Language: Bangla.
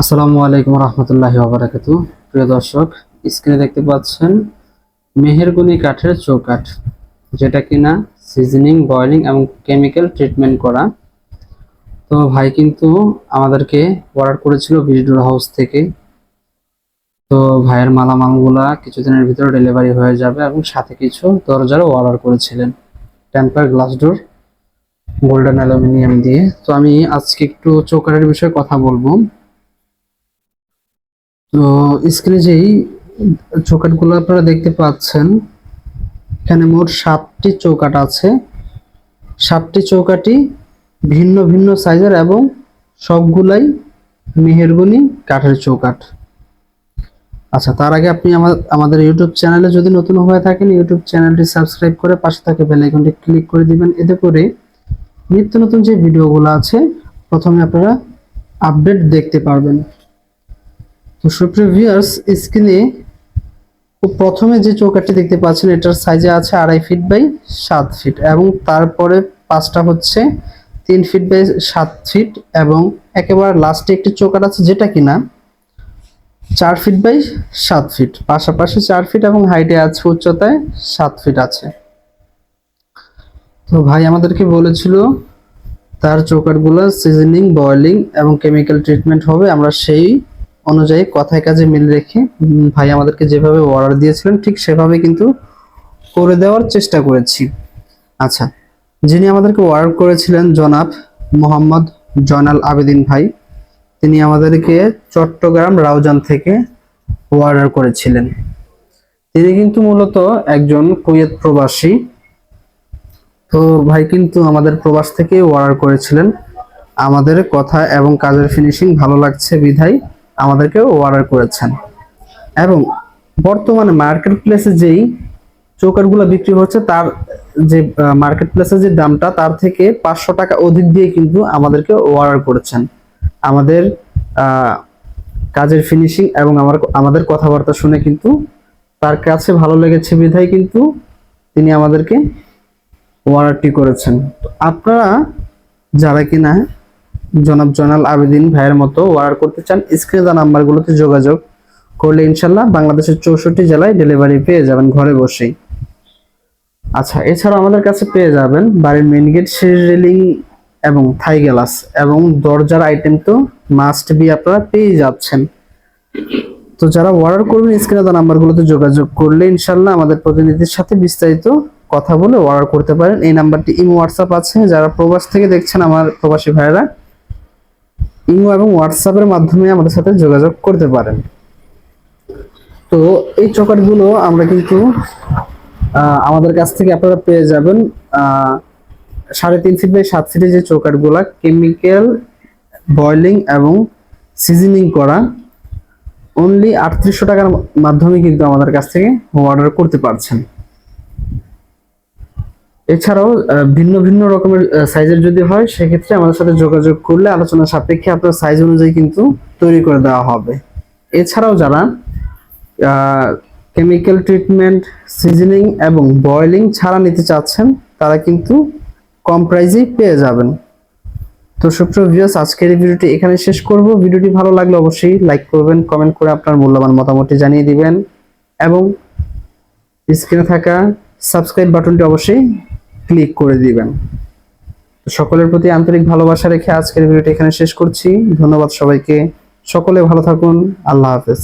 আসসালামু আলাইকুম রহমতুল্লাহি ওবরাকাত প্রিয় দর্শক স্ক্রিনে দেখতে পাচ্ছেন মেহেরগুনি কাঠের চৌকাঠ, যেটা কিনা সিজনিং বয়লিং এবং কেমিক্যাল ট্রিটমেন্ট করা। তো ভাই কিন্তু আমাদেরকে অর্ডার করেছিল ভিডিওর হাউস থেকে। তো ভাইয়ের মালামালগুলা কিছুদিনের ভিতরে ডেলিভারি হয়ে যাবে এবং সাথে কিছু দরজারও অর্ডার করেছিলেন। Temper glass door golden aluminium দিয়ে। তো আমি আজকে একটু চৌকাঠের বিষয়ে কথা বলব। তো স্ক্রিনে যেই চৌকাঠগুলো আপনারা দেখতে পাচ্ছেন। এখানে মোট সাতটি চৌকাঠ আছে। সাতটি চৌকাঠই ভিন্ন ভিন্ন সাইজের এবং সবগুলাই মেহেরগুনি কাঠের চৌকাঠ। আচ্ছা তার আগে আপনি আমাদের ইউটিউব চ্যানেলে যদি নতুন হয়ে থাকেন ইউটিউব চ্যানেলটি সাবস্ক্রাইব করে পাশে থাকে বেল আইকনটি ক্লিক করে দিবেন। এতে করে নিত্য নতুন যে ভিডিওগুলো আছে, প্রথমে আপনারা আপডেট দেখতে পারবেন। সুপ্রিয় ভিউয়ার্স স্ক্রিনে প্রথমে যে চৌকাঠটি দেখতে পাচ্ছেন, এটার সাইজে আছে আড়াই ফিট বাই সাত ফিট এবং তারপরে পাঁচটা হচ্ছে তিন ফিট বাই সাত ফিট এবং একেবারে লাস্টে একটি চৌকাঠ আছে যেটা কিনা চার ফিট বাই সাত ফিট পাশাপাশি চার ফিট এবং হাইটে আছে উচ্চতায় সাত ফিট আছে। তো ভাই আমাদেরকে বলেছিল তার চৌকাঠগুলো সিজনিং বয়লিং এবং কেমিক্যাল ট্রিটমেন্ট হবে। আমরা সেই অনুযায়ী কথায় কাজে মিল রেখে ভাই আমাদেরকে যেভাবে অর্ডার দিয়েছিলেন, ঠিক সেভাবে কিন্তু করে দেওয়ার চেষ্টা করেছি। আচ্ছা যিনি আমাদেরকে অর্ডার করেছিলেন জনাব মোহাম্মদ জয়নাল আবেদিন ভাই, তিনি আমাদেরকে চট্টগ্রাম রাউজান থেকে অর্ডার করেছিলেন। তিনি কিন্তু মূলত একজন কুয়েত প্রবাসী। তো ভাই কিন্তু আমাদের প্রবাস থেকে অর্ডার করেছিলেন। আমাদের কথা এবং কাজের ফিনিশিং ভালো লাগছে বিধায়। আমাদেরকে অর্ডার করেছেন। এবং বর্তমানে মার্কেট প্লেসে যেই চৌকারগুলো বিক্রি হচ্ছে, তার যে মার্কেট প্লেসে যে দামটা, তার থেকে পাঁচশো টাকা অধিক দিয়ে কিন্তু আমাদেরকে অর্ডার করেছেন। আমাদের কাজের ফিনিশিং এবং আমার, আমাদের কথাবার্তা শুনে কিন্তু তার কাছে ভালো লেগেছে বিধায় কিন্তু তিনি আমাদেরকে অর্ডারটি করেছেন। তো আপনারা যারা কিনা জনাব জনাল আবেদিন ভাইয়ের মতো অর্ডার করতে চান, স্ক্রিনে দেওয়া নাম্বারগুলোতে যোগাযোগ করলে ইনশাল্লাহ বাংলাদেশের চৌষট্টি জেলায় ডেলিভারি পেয়ে যাবেন ঘরে বসেই। আচ্ছা এছাড়াও আমাদের কাছে পেয়ে যাবেন বাড়ির মেন গেট সিঁড়ি রেলিং এবং থাই গ্লাস এবং দরজার আইটেম তো মাস্ট বি আপনারা পেয়ে যাচ্ছেন। তো যারা অর্ডার করবেন, স্ক্রিনে দেওয়া নাম্বারগুলোতে যোগাযোগ করলে ইনশাল্লাহ আমাদের প্রতিনিধির সাথে বিস্তারিত কথা বলে অর্ডার করতে পারেন। এই নাম্বারটি ইমো, হোয়াটসঅ্যাপ আছে। যারা প্রবাস থেকে দেখছেন, আমার প্রবাসী ভাইয়েরা ইমো এবং হোয়াটসঅ্যাপের মাধ্যমে আমাদের সাথে যোগাযোগ করতে পারেন। তো এই চকারগুলো আমরা কিন্তু আমাদের কাছ থেকে আপনারা পেয়ে যাবেন সাড়ে তিন ফিট বাই সাত ফিটের যে চৌকাঠগুলা কেমিক্যাল বয়লিং এবং সিজনিং করা। অনলি আটত্রিশশো টাকার মাধ্যমে কিন্তু আমাদের কাছ থেকে অর্ডার করতে পারছেন। এছাড়াও ভিন্ন ভিন্ন রকমের সাইজের যদি হয়, সেক্ষেত্রে আমাদের সাথে যোগাযোগ করলে আলোচনা সাপেক্ষে আপনার সাইজ অনুযায়ী কিন্তু তৈরি করে দেওয়া হবে। এছাড়াও যারা কেমিক্যাল ট্রিটমেন্ট সিজনিং এবং বয়েলিং ছাড়া নিতে চাচ্ছেন, তারা কিন্তু কম প্রাইজেই পেয়ে যাবেন। তো সুপ্রিয় ভিউয়ার্স আজকের এই ভিডিওটি এখানে শেষ করব। ভিডিওটি ভালো লাগলে অবশ্যই লাইক করবেন কমেন্ট করে আপনার মূল্যবান মতামতটি জানিয়ে দিবেন এবং স্ক্রিনে থাকা সাবস্ক্রাইব বাটনটি অবশ্যই ক্লিক করে দিবেন। সকলের প্রতি আন্তরিক ভালোবাসা রেখে আজকের ভিডিওটি এখানে শেষ করছি। ধন্যবাদ সবাইকে। সকলে ভালো থাকুন। আল্লাহ হাফেজ।